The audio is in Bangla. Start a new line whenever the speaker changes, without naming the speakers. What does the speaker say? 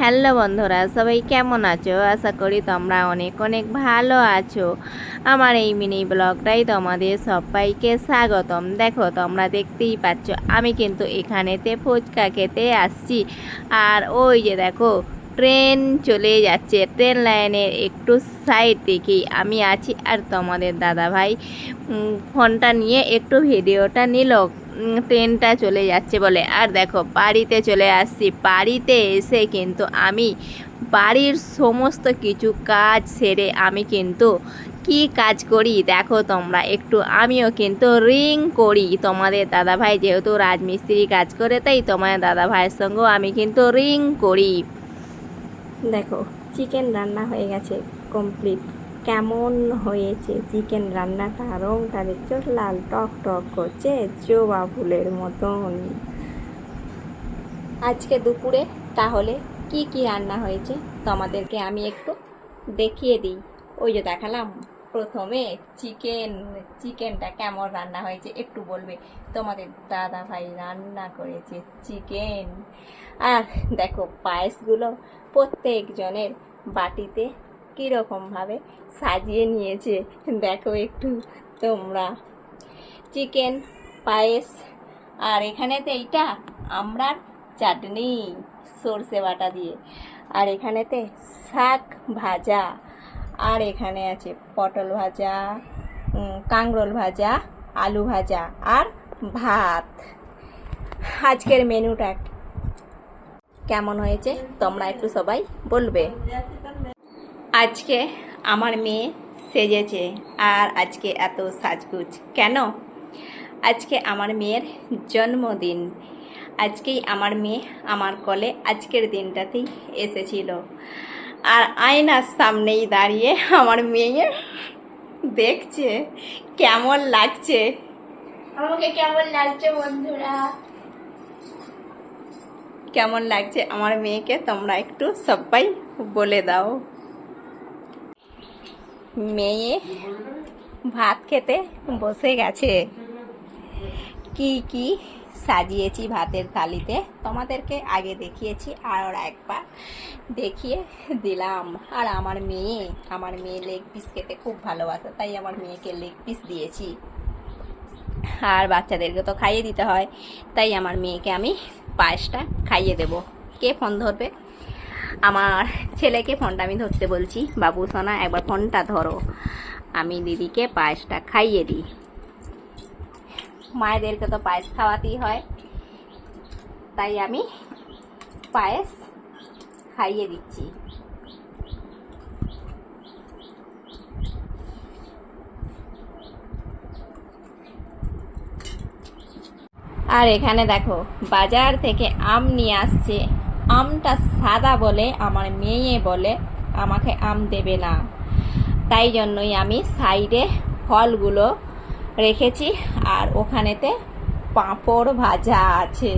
হ্যালো বন্ধুরা, সবাই কেমন আছো? আশা করি তোমরা অনেক অনেক ভালো আছো। আমার এই মিনি ব্লগটাই তোমাদের সবাইকে স্বাগতম। দেখো, তোমরা দেখতেই পাচ্ছ, আমি কিন্তু এখানেতে ফুচকা খেতে আসছি। আর ওই যে দেখো, ট্রেন চলে যাচ্ছে। ট্রেন লাইনের একটু সাইড দেখেই আমি আছি। আর তোমাদের দাদা ভাই ফোনটা নিয়ে একটু ভিডিওটা নিল। ট্রেনটা চলে যাচ্ছে বলে। আর দেখো, বাড়িতে চলে আসছি। বাড়িতে এসে কিন্তু আমি বাড়ির সমস্ত কিছু কাজ সেরে আমি কিন্তু কি কাজ করি দেখো তোমরা একটু। আমিও কিন্তু রিং করি তোমাদের দাদাভাই যেহেতু রাজমিস্ত্রি কাজ করে, তাই তোমাদের দাদা ভাইয়ের সঙ্গেও আমি কিন্তু রিং করি।
দেখো, চিকেন রান্না হয়ে গেছে কমপ্লিট। কেমন হয়েছে? চিকেন রান্নাটা রংটা দেখছ লাল টক টক করছে, জবা ফুলের মতন। আজকে দুপুরে তাহলে কি কি রান্না হয়েছে? তোমাদেরকে আমি একটু দেখিয়ে দিই। ওই যে দেখালাম, প্রথমে চিকেন চিকেনটা কেমন রান্না হয়েছে একটু বলবে। তোমাদের দাদা ভাই রান্না করেছে চিকেন আর দেখো, পায়েসগুলো প্রত্যেকজনের বাটিতে কীরকমভাবে সাজিয়ে নিয়েছে। দেখো একটু তোমরা। চিকেন, পায়েস, আর এখানেতে এইটা আমরার চাটনি সর্ষে বাটা দিয়ে। আর এখানেতে শাক ভাজা। আর এখানে আছে পটল ভাজা কাঁকরোল ভাজা, আলু ভাজা আর ভাত। আজকের মেনুটা কেমন হয়েছে তোমরা একটু সবাই বলবে। আজকে আমার মেয়ে সেজেছে আর আজকে এত সাজগুজ। কেন? আজকে আমার মেয়ের জন্মদিন। আজকেই আমার মেয়ে আমার কলে আজকের দিনটাতেই এসেছিল। আর আয়নার সামনেই দাঁড়িয়ে আমার মেয়ে দেখছে কেমন লাগছে?
আমাকে কেমন লাগছে বন্ধুরা?
কেমন লাগছে আমার মেয়েকে তোমরা একটু সবাই বলে দাও। মেয়ে ভাত খেতে বসে গেছে। কি কি সাজিয়েছি ভাতের থালিতে? তোমাদেরকে আগে দেখিয়েছি, আর একবার দেখিয়ে দিলাম। আর আমার মেয়ে আমার মেয়ে লেগ পিস খেতে খুব ভালোবাসে, তাই আমার মেয়েকে লেগ পিস দিয়েছি। আর বাচ্চাদেরকে তো খাইয়ে দিতে হয়, তাই আমার মেয়েকে আমি পায়েসটা খাইয়ে দেব। কে ফোন ধরবে? আমার ছেলেকে ফোনটা আমি ধরতে বলছি, বাবু, সোনা, একবার ফোনটা ধরো। আমি দিদিকে পায়েসটা খাইয়ে দিই। মায়েদেরকে তো পায়েস খাওয়াতেই হয়। তাই আমি পায়েস খাইয়ে দিচ্ছি। আর এখানে দেখো, বাজার থেকে আম নিয়ে আসছে। আমটা সাদা বলে, আমার মেয়ে বলে আমাকে আম দেবে না। তাই জন্যই আমি সাইডে ফলগুলো রেখেছি আর ওখানেতে পাঁপড় ভাজা আছে।